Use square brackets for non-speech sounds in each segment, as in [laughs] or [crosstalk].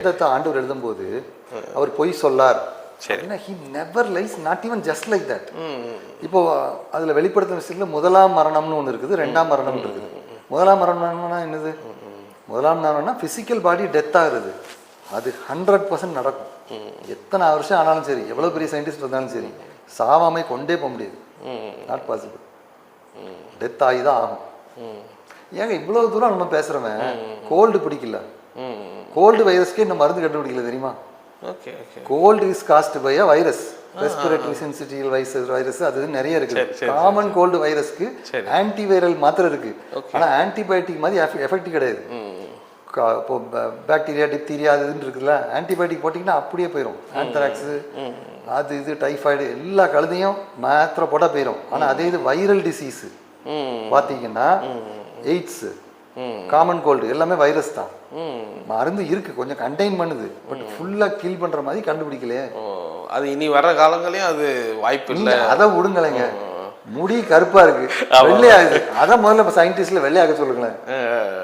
வேதத்தை ஆண்டவர் எழுதும்போது அவர் பொய் சொல்லார். He never lies not even just like that. இப்போ அதில் வெளிப்படுத்தும் விஷயத்தில் முதலாம் மரணம்னு ஒன்று இருக்குது ரெண்டாம் மரணம் இருக்குது. முதலாம் மரணம்னா என்னது? முதலாம் மரணம்னா ஃபிசிக்கல் பாடி டெத் ஆகுறது அது ஹண்ட்ரட் பர்சன்ட் நடக்கும். எத்தனை வருஷம் ஆனாலும் சரி எவ்வளோ பெரிய சயின்டிஸ்ட் இருந்தாலும் சரி சாவாமை கொண்டே போக முடியாது. நாட் பாசிபிள் டெத் ஆகி தான் ஆகும். ஏங்க இவ்வளோ தூரம் நம்ம பேசுகிறவன் கோல்டு பிடிக்கல. கோல்டு வைரஸ்க்கே இந்த மருந்து கண்டுபிடிக்கல தெரியுமா? Okay cold is caused by a virus respiratory sensitive virus virus அது நிறைய சரி, காமன் கோல்டு வைரஸ்க்கு சரி. ஆன்டி வைரல் மாத்திரை இருக்கு. ஆனா ஆன்டிபயோட்டிக் மாதிரி எஃபெக்ட் கிடையாது. இப்போ பாக்டீரியா டிப்தீரியா அது இதுன்னு இருக்குல்ல ஆன்டிபயோட்டிக் போட்டிங்கன்னா அப்படியே போயிடும் ஆந்த்ராக்ஸ் அது இது டைஃபாய்டு எல்லா கழுதையும் மாத்திரை போட்டால் போயிடும் ஆனா அதே இது வைரல் டிசீஸ் பார்த்தீங்கன்னா எய்ட்ஸ் காமன் கோல்டு எல்லாமே வைரஸ் தான். மருந்து இருக்கு கொஞ்சம் கண்டெயின் பண்ணுது பட் ஃபுல்லா கில் பண்ற மாதிரி கண்டுபிடிக்கலையே. அது இனி வர காலங்களையும் அது வாய்ப்பு இல்லை அதை விடுங்களேங்க. முடி கருப்பா இருக்கு. வெள்ளையாகுது அதை முதல்ல சயின்டிஸ்ட்ல வெள்ளையாக சொல்லுங்களேன்.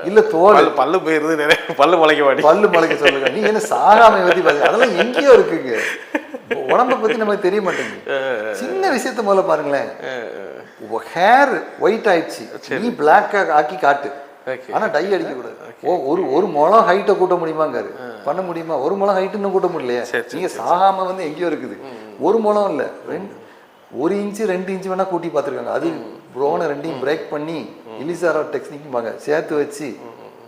இல்ல தோல். பல்லு பல்லு போயிருது நிறைய. பல்லு முளைக்க மாட்டி பல்லு முளைக்க சொல்லுங்க. நீங்க என்ன சாகாமை பத்தி பாருங்க. அதெல்லாம் எங்கேயோ இருக்குங்க. உடம்ப பத்தி நமக்கு தெரிய மாட்டேங்குது. சின்ன விஷயத்த முதல்ல பாருங்களேன். ஹேர் ஒயிட் ஆயிடுச்சு. நீ பிளாக் ஆக்கி காட்டு. Okay. ஆனா டை அடிக்க கூடாது ஓ ஒரு ஒரு முளம் ஹைட்டை கூட்ட முடியுமாங்காரு. பண்ண முடியுமா? ஒரு முளம் ஹைட் இன்னும் கூட்ட முடியலையே. சரி, சரி, நீங்க சாகாம வந்து எங்கேயோ இருக்குது. ஒரு முளம் இல்ல. ரெண்டு ஒரு இன்ச்சு ரெண்டு இன்ச்சு வேணா கூட்டி பார்த்துருக்காங்க. அது ப்ரோனை ரெண்டையும் பிரேக் பண்ணி இலிசாரா டெக்னிக்பாங்க சேர்த்து வச்சு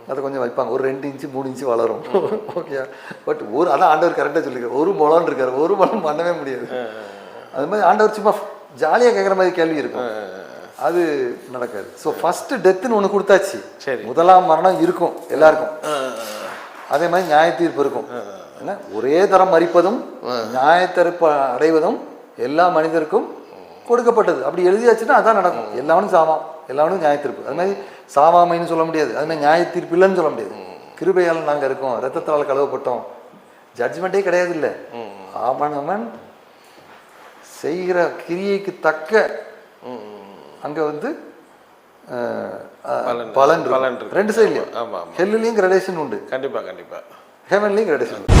அதை கொஞ்சம் வைப்பாங்க. ஒரு ரெண்டு இன்ச்சு மூணு இன்ச்சு வளரும். [laughs] ஓகே பட் ஒரு அதான் ஆண்டவர் கரெக்டாக சொல்லியிருக்காரு. ஒரு முளம் இருக்காரு. ஒரு முளம் பண்ணவே முடியாது. அது மாதிரி ஆண்டவர் சும்மா ஜாலியாக கேட்குற மாதிரி கேள்வி இருக்கும். அது நடக்காது. ஸோ ஃபர்ஸ்ட் டெத்துன்னு ஒன்று கொடுத்தாச்சு. சரி. முதலாம் மரணம் இருக்கும் எல்லாருக்கும். அதே மாதிரி நியாய தீர்ப்பு இருக்கும். என்ன? ஒரே தரம் மறிப்பதும் நியாயத்தீர்ப்பு அடைவதும் எல்லா மனிதருக்கும் கொடுக்கப்பட்டது. அப்படி எழுதியாச்சுன்னா அதான் நடக்கும். எல்லாவனும் சாவாம் எல்லாவனும் நியாய தீர்ப்பு. அது மாதிரி சாவாமைன்னு சொல்ல முடியாது. அது மாதிரி நியாய தீர்ப்பு இல்லைன்னு சொல்ல முடியாது. கிருபையால் நாங்கள் இருக்கோம் ரத்தத்தால் கழுவப்பட்டோம். ஜட்ஜ்மெண்ட்டே கிடையாது இல்லை. அவனவன் செய்கிற கிரியைக்கு தக்க அங்கே வந்து பலன் பலன். ரெண்டு சைட்லையும் ஆமா ஆமா. ஹெல்லுலையும் கிரடேஷன் உண்டு. கண்டிப்பா கண்டிப்பா. ஹெவன்லையும் கிரடேஷன் உண்டு.